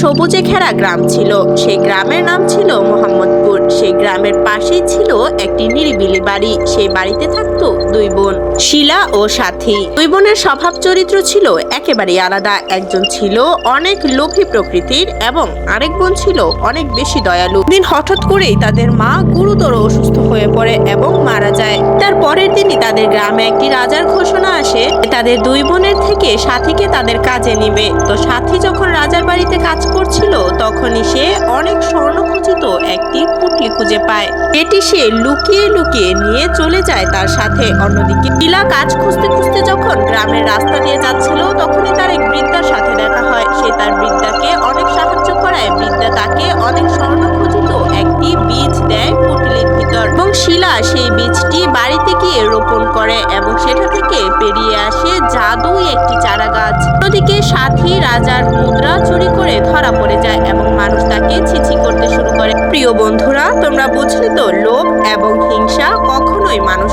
সবুজে ঘেরা গ্রাম ছিল। সেই গ্রামের নাম ছিল মোহাম্মদপুর। সেই গ্রামের পাশেই ছিল একটি নিরিবিলি বাড়ি। সেই বাড়িতে থাকতো দুই বোন, শিলা ও সাথী। দুই বোনের স্বভাব চরিত্র ছিল একেবারেই আলাদা। একজন ছিল অনেক লোভী প্রকৃতির এবং আরেক বোন ছিল অনেক বেশি দয়ালু। দিন হঠাৎ করেই তাদের মা গুরুতর অসুস্থ হয়ে পড়ে এবং মারা যায়। তার পরের দিনই তাদের গ্রামে একটি রাজার ঘোষণা আসে তাদের দুই বোনের থেকে সাথীকে তাদের কাজে নিবে। তো সাথী যখন রাজার বাড়িতে কাজ করছিল, তখনই সে অনেক স্বর্ণখচিত একটি পুটলি খুঁজে পায়। এটি সে লুকিয়ে লুকিয়ে নিয়ে চলে যায় তার সাথে। অন্যদিকে নীলা কাজ খুঁজতে খুঁজতে যখন গ্রামের রাস্তা দিয়ে যাচ্ছিল, তখনই তার এক বৃদ্ধার সাথে দেখা হয়। সে তার বৃদ্ধাকে অনেক সাহায্য করায়। বৃদ্ধা তাকে অনেক স্বর্ণখচিত একটি বীজ দেয় পুটলির ভিতর। এবং শিলা সেই বীজটি বাড়িতে গিয়ে রোপণ করে এবং সেটা থেকে বেরিয়ে আসে জাদু একটি চারা গাছ। অন্যদিকে সাথী রাজার মুদ্রা চুরি করে ধরা পড়ে যায় এবং মানুষ বন্ধুরা তোমরা বুঝলে তো লোভ এবং হিংসা কখনোই মানুষের